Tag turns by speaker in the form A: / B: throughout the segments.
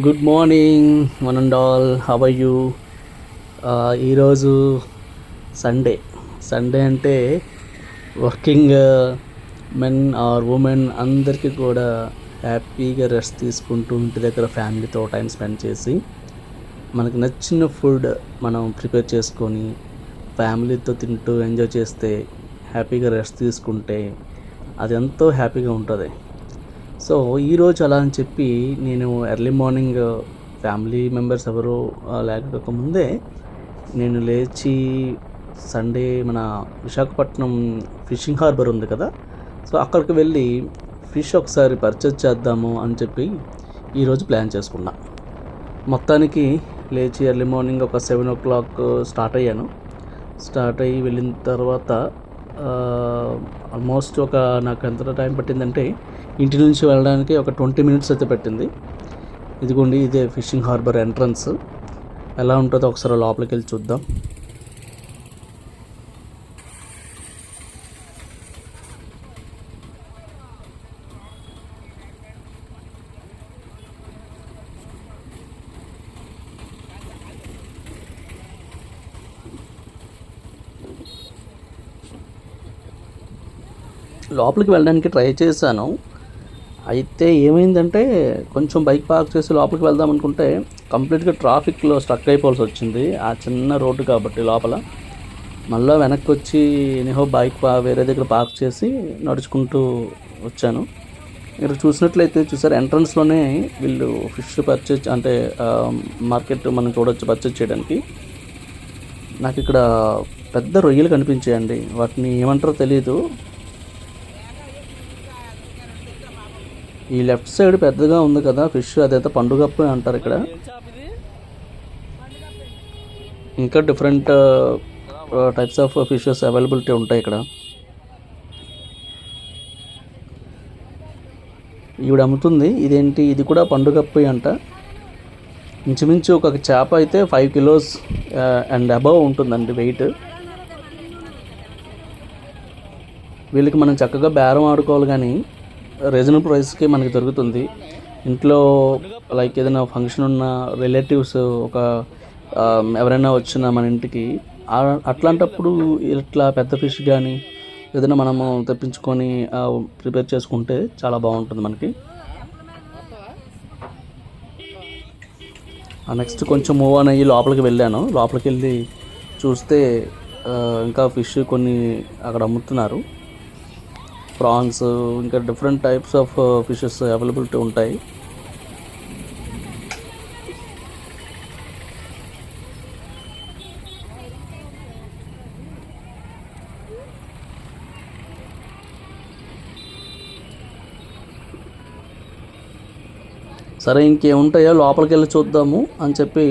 A: Good morning one and all how you ఈరోజు Sunday Sunday అంటే working men or women అందరికీ కూడా హ్యాపీగా రెస్ట్ తీసుకుంటూ ఇంటి దగ్గర ఫ్యామిలీతో టైం స్పెండ్ చేసి మనకు నచ్చిన ఫుడ్ మనం ప్రిపేర్ చేసుకొని ఫ్యామిలీతో తింటూ ఎంజాయ్ చేస్తే హ్యాపీగా రెస్ట్ తీసుకుంటే అది ఎంతో హ్యాపీగా ఉంటుంది. సో ఈరోజు అలా అని చెప్పి నేను ఎర్లీ మార్నింగ్ ఫ్యామిలీ మెంబర్స్ ఎవరు లేకపోకముందే నేను లేచి సండే మన విశాఖపట్నం ఫిషింగ్ హార్బర్ ఉంది కదా సో అక్కడికి వెళ్ళి ఫిష్ ఒకసారి పర్చేజ్ చేద్దాము అని చెప్పి ఈరోజు ప్లాన్ చేసుకున్నా. మొత్తానికి లేచి ఎర్లీ మార్నింగ్ ఒక సెవెన్ ఓ క్లాక్ స్టార్ట్ అయ్యాను. స్టార్ట్ అయ్యి వెళ్ళిన తర్వాత ఆల్మోస్ట్ ఒక నాకు ఎంత టైం పట్టిందంటే ఇంటి నుంచి వెళ్ళడానికి ఒక ట్వంటీ మినిట్స్ అయితే పెట్టింది. ఇదిగోండి ఇదే ఫిషింగ్ హార్బర్ ఎంట్రన్స్. ఎలా ఉంటుందో ఒకసారి లోపలికి వెళ్ళి చూద్దాం. లోపలికి వెళ్ళడానికి ట్రై చేశాను. అయితే ఏమైందంటే కొంచెం బైక్ పార్క్ చేసి లోపలికి వెళ్దాం అనుకుంటే కంప్లీట్గా ట్రాఫిక్లో స్ట్రక్ అయిపోవాల్సి వచ్చింది. ఆ చిన్న రోడ్డు కాబట్టి లోపల. మళ్ళీ వెనక్కి వచ్చి ఎనీహో బైక్ వేరే దగ్గర పార్క్ చేసి నడుచుకుంటూ వచ్చాను. మీరు చూసినట్లయితే చూసారు ఎంట్రన్స్లోనే వీళ్ళు ఫిష్ పర్చేజ్ అంటే మార్కెట్ మనం చూడొచ్చు పర్చేజ్ చేయడానికి. నాకు ఇక్కడ పెద్ద రొయ్యలు కనిపించాయండి. వాటిని ఏమంటారో తెలియదు ఈ లెఫ్ట్ సైడ్ పెద్దగా ఉంది కదా ఫిష్ అదైతే పండుగప్పు అంటారు ఇక్కడ. ఇంకా different types of fishes availability ఉంటాయి ఇక్కడ. ఈవిడ అమ్ముతుంది ఇదేంటి ఇది కూడా పండుగప్పి అంట. ఇంచుమించు ఒక చేప అయితే ఫైవ్ కిలోస్ అండ్ అబవ్ ఉంటుందండి వెయిట్. వీళ్ళకి మనం చక్కగా బేరం ఆడుకోవాలి కానీ రీజనబుల్ ప్రైస్కి మనకి దొరుకుతుంది. ఇంట్లో లైక్ ఏదైనా ఫంక్షన్ ఉన్న రిలేటివ్స్ ఒక ఎవరైనా వచ్చిన మన ఇంటికి అట్లాంటప్పుడు ఇట్లా పెద్ద ఫిష్ కానీ ఏదైనా మనము తెప్పించుకొని ప్రిపేర్ చేసుకుంటే చాలా బాగుంటుంది మనకి. నెక్స్ట్ కొంచెం మూవ్ ఆన్ అయ్యి లోపలికి వెళ్ళాను. లోపలికి వెళ్ళి చూస్తే ఇంకా ఫిష్ కొన్ని అక్కడ అమ్ముతున్నారు. ప్రాన్స్ ఇంకా different types of fishes availability ఉంటాయి. సరే ఇంకేముంటాయో లోపలికి వెళ్ళి చూద్దాము అని చెప్పి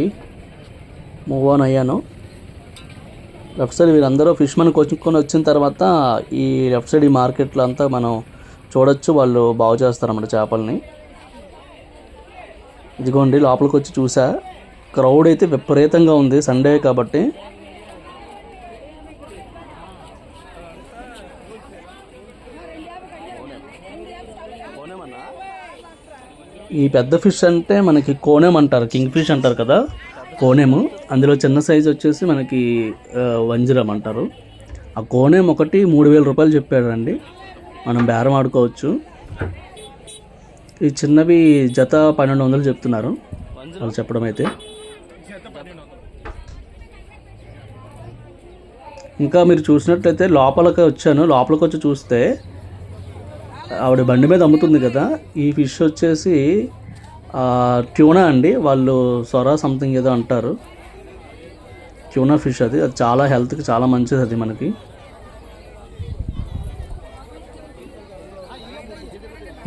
A: మూవ్ ఆన్ అయ్యాను. లెఫ్ట్ సైడ్ వీరందరూ ఫిష్ మన కొనుక్కొని వచ్చిన తర్వాత ఈ లెఫ్ట్ సైడ్ ఈ మార్కెట్లో అంతా మనం చూడొచ్చు వాళ్ళు బాగు చేస్తారన్నమాట చేపల్ని. ఇదిగోండి లోపలికి వచ్చి చూసా. క్రౌడ్ అయితే విపరీతంగా ఉంది సండే కాబట్టి. ఈ పెద్ద ఫిష్ అంటే మనకి కోనేమంటారు కింగ్ ఫిష్ అంటారు కదా. కోనేము. అందులో చిన్న సైజు వచ్చేసి మనకి వంజరం అంటారు. ఆ కోనేం ఒకటి మూడు వేల రూపాయలు చెప్పాడండి. మనం బేరం ఆడుకోవచ్చు. ఈ చిన్నవి జత పన్నెండు వందలు చెప్తున్నారు. వాళ్ళు చెప్పడం అయితే. ఇంకా మీరు చూసినట్లయితే లోపలికి వచ్చాను. లోపలికి వచ్చి చూస్తే ఆవిడ బండి మీద అమ్ముతుంది కదా. ఈ ఫిష్ వచ్చేసి ట్యూనా అండి? వాళ్ళు సొరా సంథింగ్ ఏదో అంటారు. ట్యూనా ఫిష్ అది. అది చాలా హెల్త్కి చాలా మంచిది అది మనకి.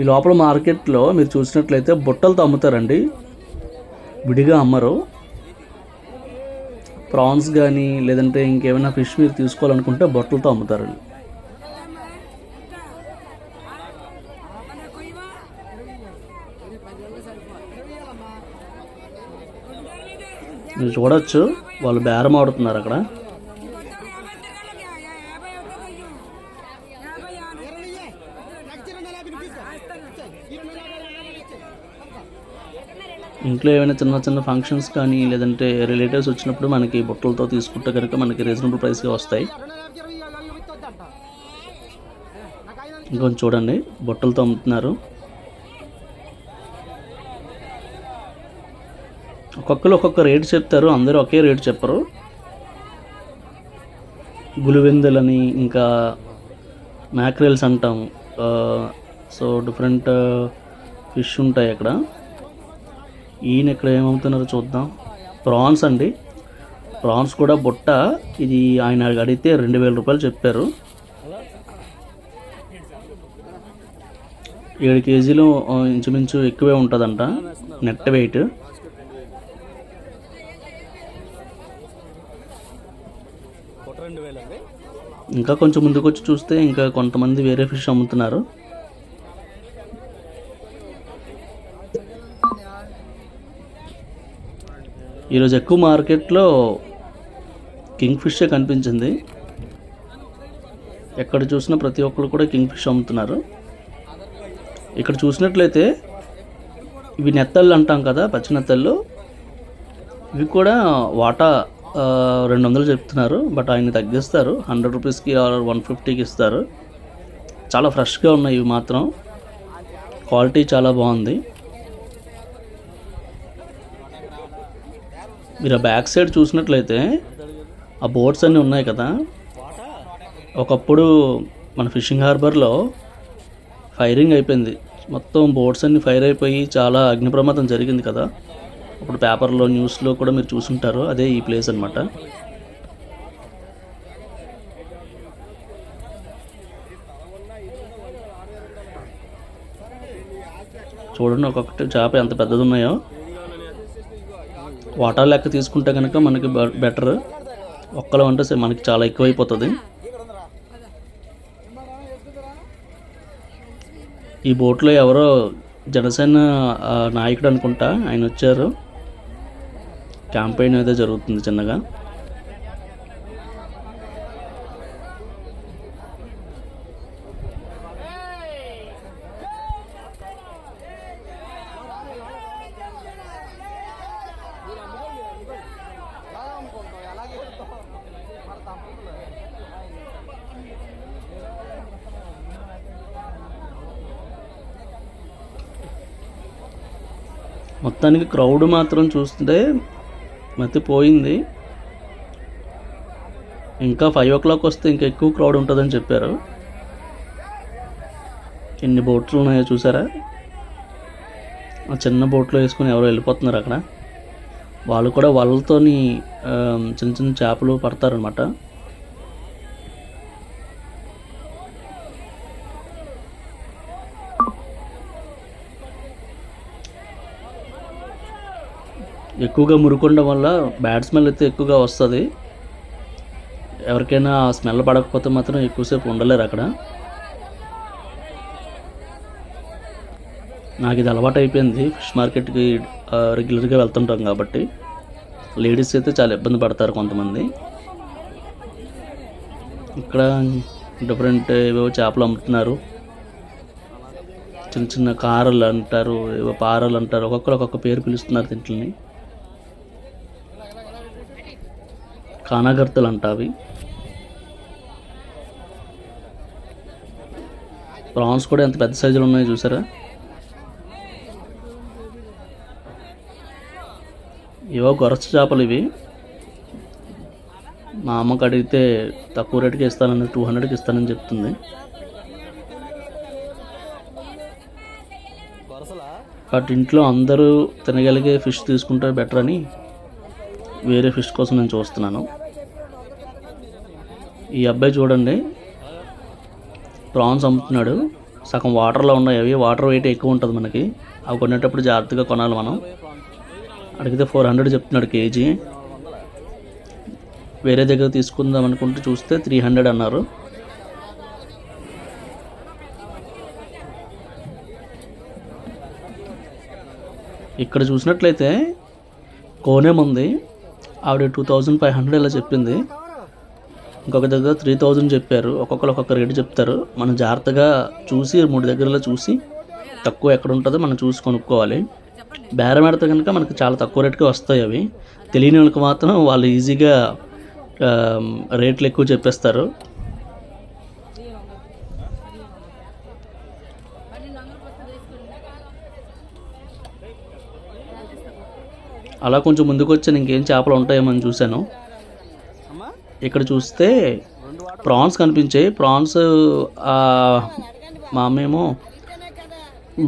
A: ఈ లోపల మార్కెట్లో మీరు చూసినట్లయితే బుట్టలతో అమ్ముతారండి. విడిగా అమ్మరు. ప్రాన్స్ కానీ లేదంటే ఇంకేమైనా ఫిష్ మీరు తీసుకోవాలనుకుంటే బొట్టలతో అమ్ముతారండి. మీరు చూడొచ్చు. వాళ్ళు బేరం ఆడుతున్నారు అక్కడ. ఇంట్లో ఏమైనా చిన్న చిన్న ఫంక్షన్స్ కానీ లేదంటే రిలేటివ్స్ వచ్చినప్పుడు మనకి బుట్టలతో తీసుకుంటే కనుక మనకి రీజనబుల్ ప్రైస్గా వస్తాయి. ఇంకొంచెం చూడండి. బుట్టలతో అమ్ముతున్నారు. ఒక్కొక్కరు ఒక్కొక్క రేటు చెప్తారు అందరూ ఒకే రేటు చెప్పరు. గులివెందులని ఇంకా మ్యాక్రెల్స్ అంటాం. సో డిఫరెంట్ ఫిష్ ఉంటాయి అక్కడ. ఈయన ఇక్కడ ఏమవుతున్నారో చూద్దాం. ప్రాన్స్ అండి. ప్రాన్స్ కూడా బుట్ట. ఇది ఆయన అడిగితే రెండు వేల రూపాయలు చెప్పారు. ఏడు కేజీలు ఇంచుమించు ఎక్కువే ఉంటుందంట నెట్ వెయిట్
B: రెండు వేలు అండి
A: ఇంకా కొంచెం ముందుకు వచ్చి చూస్తే ఇంకా కొంతమంది వేరే ఫిష్ అమ్ముతున్నారు. ఈరోజు ఎక్కువ మార్కెట్లో కింగ్ ఫిషే కనిపించింది. ఎక్కడ చూసినా ప్రతి ఒక్కరు కూడా కింగ్ ఫిష్ అమ్ముతున్నారు. ఇక్కడ చూసినట్లయితే ఇవి నెత్తళ్ళు అంటాం కదా పచ్చి నెత్తళ్ళు. ఇవి కూడా వాటా రెండు వందలు చెప్తున్నారు బట్ ఆయన తగ్గిస్తారు. హండ్రెడ్ రూపీస్కి ఆర్ వన్ ఫిఫ్టీకి ఇస్తారు. చాలా ఫ్రెష్గా ఉన్నాయి ఇవి మాత్రం. క్వాలిటీ చాలా బాగుంది. మీరు ఆ బ్యాక్ సైడ్ చూసినట్లయితే ఆ బోట్స్ అన్నీ ఉన్నాయి కదా. ఒకప్పుడు మన ఫిషింగ్ హార్బర్లో ఫైరింగ్ అయిపోయింది. మొత్తం బోట్స్ అన్ని ఫైర్ అయిపోయి చాలా అగ్ని ప్రమాదం జరిగింది కదా. ఇప్పుడు పేపర్లో న్యూస్లో కూడా మీరు చూసుంటారు. అదే ఈ ప్లేస్ అనమాట చూడండి ఒక్కొక్కటి చేప ఎంత పెద్దది ఉన్నాయో వాటర్ లెక్క తీసుకుంటే కనుక మనకి బెటర్. ఒక్కలో అంటే మనకి చాలా ఎక్కువైపోతుంది. ఈ బోట్లో ఎవరో జనసేన నాయకుడు అనుకుంటా ఆయన వచ్చారు. క్యాంపెయిన్ అయితే జరుగుతుంది చిన్నగా. మొత్తానికి క్రౌడ్ మాత్రం చూస్తుంటే మతి పోయింది. ఇంకా ఫైవ్ ఓ క్లాక్ వస్తే ఇంకా ఎక్కువ క్రౌడ్ ఉంటుందని చెప్పారు. ఎన్ని బోట్లు ఉన్నాయో చూసారా? ఆ చిన్న బోట్లో వేసుకొని ఎవరో వెళ్ళిపోతున్నారు అక్కడ. వాళ్ళు కూడా వాళ్ళతోని చిన్న చిన్న చేపలు పడతారనమాట ఎక్కువగా మురుకుండడం వల్ల బ్యాడ్ స్మెల్ అయితే ఎక్కువగా వస్తుంది. ఎవరికైనా ఆ స్మెల్ పడకపోతే మాత్రం ఎక్కువసేపు ఉండలేరు అక్కడ. నాకు ఇది అలవాటు అయిపోయింది. ఫిష్ మార్కెట్కి రెగ్యులర్గా వెళ్తుంటాం కాబట్టి. లేడీస్ అయితే చాలా ఇబ్బంది పడతారు కొంతమంది. ఇక్కడ డిఫరెంట్ ఏవేవో చేపలు అమ్ముతున్నారు. చిన్న చిన్న కారలు అంటారు ఏవో పారలు అంటారు. ఒక్కొక్కరు ఒక్కొక్క పేరు పిలుస్తున్నారు దీంట్ని కానాగర్తలు అంట అవి ప్రాన్స్ కూడా ఎంత పెద్ద సైజులో ఉన్నాయో చూసారా? ఇవో గొరస చేపలు ఇవి. మా అమ్మకి అడిగితే తక్కువ రేటుకి ఇస్తానని టూ హండ్రెడ్కి ఇస్తానని చెప్తుంది. బట్ ఇంట్లో అందరూ తినగలిగే ఫిష్ తీసుకుంటే బెటర్ అని వేరే ఫిష్ కోసం నేను చూస్తున్నాను. ఈ అబ్బాయి చూడండి. ప్రాన్స్ అమ్ముతున్నాడు. సగం వాటర్లో ఉన్నాయి. అవి వాటర్ వెయిట్ ఎక్కువ ఉంటుంది మనకి. అవి కొనేటప్పుడు జాగ్రత్తగా కొనాలి మనం. అడిగితే ఫోర్ హండ్రెడ్ చెప్తున్నాడు కేజీ. వేరే దగ్గర తీసుకుందాం అనుకుంటే చూస్తే త్రీ హండ్రెడ్ అన్నారు. ఇక్కడ చూసినట్లయితే కోనేం ఉంది. ఆవిడ టూ థౌజండ్ ఫైవ్ హండ్రెడ్ ఇలా చెప్పింది. ఇంకొక దగ్గర త్రీ థౌజండ్ చెప్పారు. ఒక్కొక్కరు ఒక్కొక్క రేటు చెప్తారు. మనం జాగ్రత్తగా చూసి మూడు దగ్గరలో చూసి తక్కువ ఎక్కడ ఉంటుందో మనం చూసి కొనుక్కోవాలి. బేరం కనుక మనకు చాలా తక్కువ రేటుకి వస్తాయి అవి. తెలియని వాళ్ళకి మాత్రం వాళ్ళు ఈజీగా రేట్లు ఎక్కువ చెప్పేస్తారు. అలా కొంచెం ముందుకు వచ్చాను ఇంకేం చేపలు ఉంటాయేమో అని చూశాను. ఇక్కడ చూస్తే ప్రాన్స్ కనిపించాయి ప్రాన్స్ మా అమ్మేమో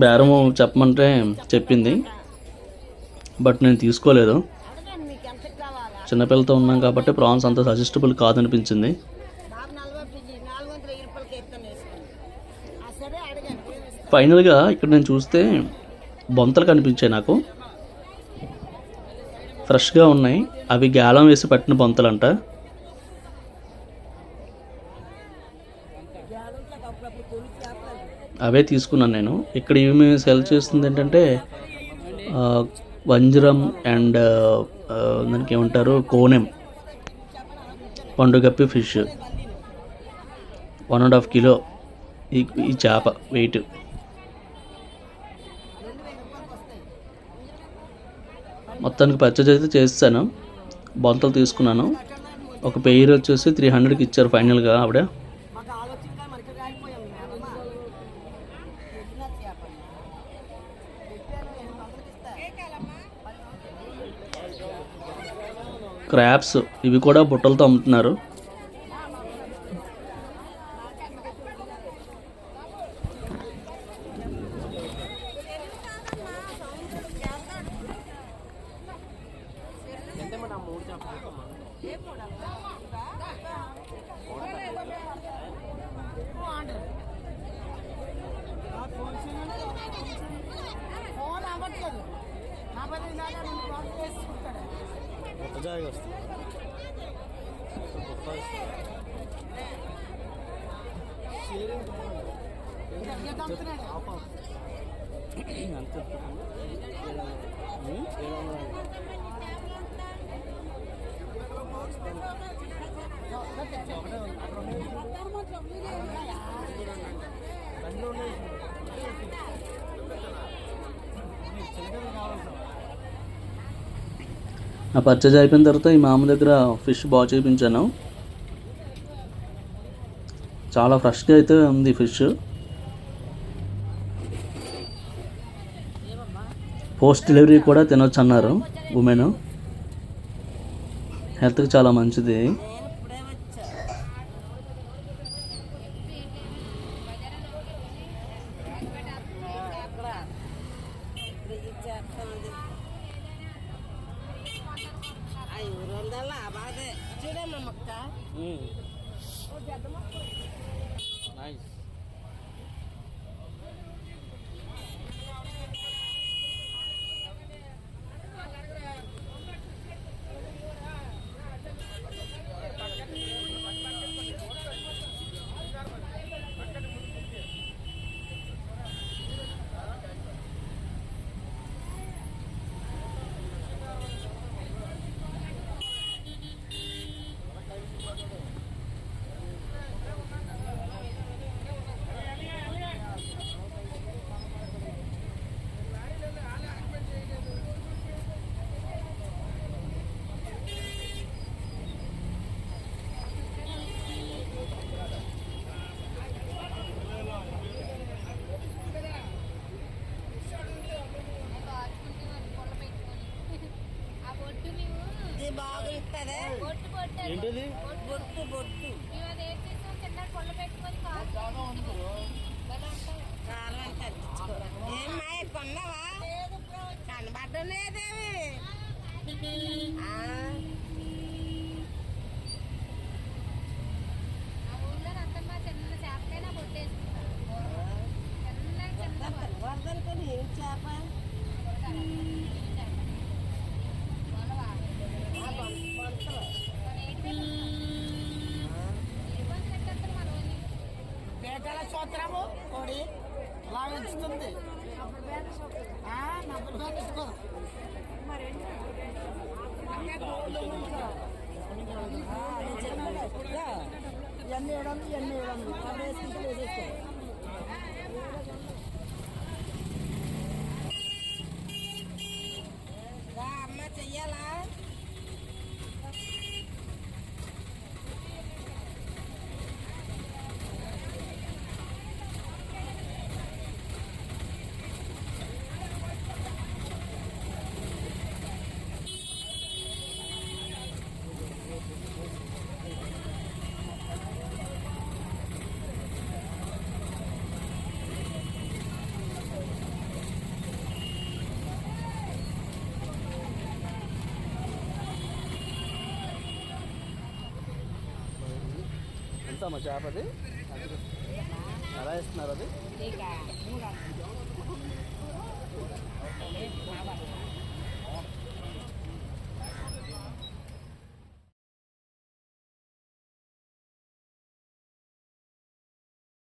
A: బేరము చెప్పమంటే చెప్పింది. బట్ నేను తీసుకోలేదు. చిన్నపిల్లతో ఉన్నాం కాబట్టి ప్రాన్స్ అంత సజెస్టబుల్ కాదనిపించింది. ఫైనల్గా ఇక్కడ నేను చూస్తే బొంతలు కనిపించాయి నాకు. ఫ్రెష్గా ఉన్నాయి. అవి గాలం వేసి పట్టిన బొంతలంట అవే తీసుకున్నాను నేను. ఇక్కడ ఏమి సెల్ చేస్తుంది ఏంటంటే వంజరం అండ్ దానికి ఏమంటారు కోనెం. పండుగప్పి fish. One and half kilo. ఈ ఈ చేప వెయిట్. మొత్తానికి పర్చేజ్ అయితే చేస్తాను. బొంతలు తీసుకున్నాను. ఒక పెయిర్ వచ్చేసి త్రీ హండ్రెడ్కి ఇచ్చారు ఫైనల్గా ఆవిడ. క్రాప్స్ ఇవి కూడా బుట్టలతో అమ్ముతున్నారు.
C: నా పని
B: వస్తుంది అంత చెప్తున్నాను
A: ఆ పర్చేజ్ అయిపోయిన తర్వాత ఈ మామ దగ్గర ఫిష్ బాగా చేయించాను చాలా ఫ్రెష్గా అయితే ఉంది ఫిష్ పోస్ట్ డెలివరీ కూడా తినొచ్చు అన్నారు ఉమెన్ హెల్త్కి చాలా మంచిది.
C: ఐదు వందల బాధే
D: పెట్టుకొని కాదు భలే ఉంటాయి
C: కారం అంటే ఏమ్మా కొన్నావా? కనబడడం లేదేమి ఆ,
D: ఆ ఊళ్ళో అంతమ్మ చిన్న చేపకైనా బొట్టు వేసుకుంటారు చిన్న చిన్న
C: వరదనుకొని ఏం చేప
D: కొలవా
C: ఆ, బొం- బొంతలు.
D: మన ఏంటి పెట్టేస్తాం ఇరుపంది పెట్టేస్తారు మన ఊళ్ళో
C: సంవత్సరము కోడి లాగించుతుంది ఆ, నవ్వులు కానిచ్చుకో. ఇవన్నీ ఇవన్నీ వేసుకుంటే వేసేసుకో.
B: చూస్తామా మా చేప అది? ఎలా ఇస్తున్నారు అది?